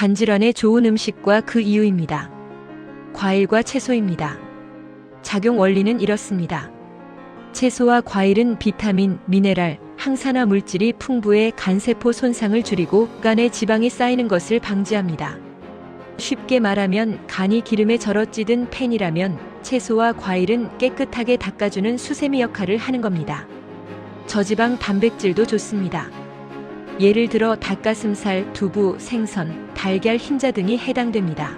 간질환에 좋은 음식과 그 이유입니다. 과일과 채소입니다. 작용 원리는 이렇습니다. 채소와 과일은 비타민, 미네랄, 항산화 물질이 풍부해 간세포 손상을 줄이고 간에 지방이 쌓이는 것을 방지합니다. 쉽게 말하면 간이 기름에 절어 찌든 팬이라면 채소와 과일은 깨끗하게 닦아주는 수세미 역할을 하는 겁니다. 저지방 단백질도 좋습니다. 예를 들어 닭가슴살, 두부, 생선, 달걀, 흰자 등이 해당됩니다.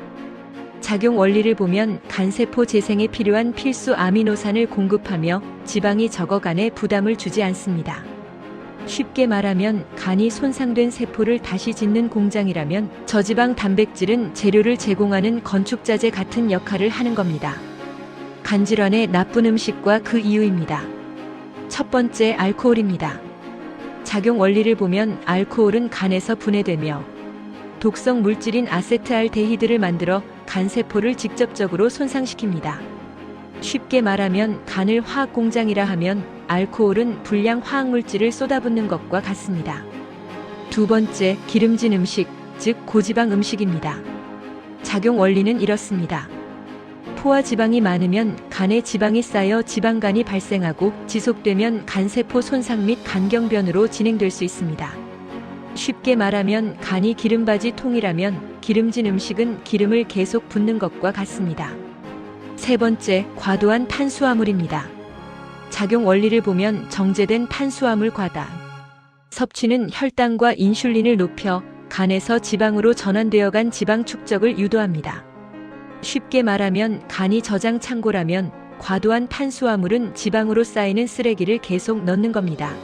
작용 원리를 보면 간세포 재생에 필요한 필수 아미노산을 공급하며 지방이 적어 간에 부담을 주지 않습니다. 쉽게 말하면 간이 손상된 세포를 다시 짓는 공장이라면 저지방 단백질은 재료를 제공하는 건축자재 같은 역할을 하는 겁니다. 간질환의 나쁜 음식과 그 이유입니다. 첫 번째 알코올입니다. 작용 원리를 보면 알코올은 간에서 분해되며 독성 물질인 아세트알데히드를 만들어 간세포를 직접적으로 손상시킵니다. 쉽게 말하면 간을 화학 공장이라 하면 알코올은 불량 화학 물질을 쏟아붓는 것과 같습니다. 두 번째, 기름진 음식, 즉 고지방 음식입니다. 작용 원리는 이렇습니다. 포화 지방이 많으면 간에 지방이 쌓여 지방간이 발생하고 지속되면 간세포 손상 및 간경변으로 진행될 수 있습니다. 쉽게 말하면 간이 기름바지 통이라면 기름진 음식은 기름을 계속 붓는 것과 같습니다. 세 번째, 과도한 탄수화물입니다. 작용 원리를 보면 정제된 탄수화물 과다. 섭취는 혈당과 인슐린을 높여 간에서 지방으로 전환되어 간 지방 축적을 유도합니다. 쉽게 말하면 간이 저장 창고라면 과도한 탄수화물은 지방으로 쌓이는 쓰레기를 계속 넣는 겁니다.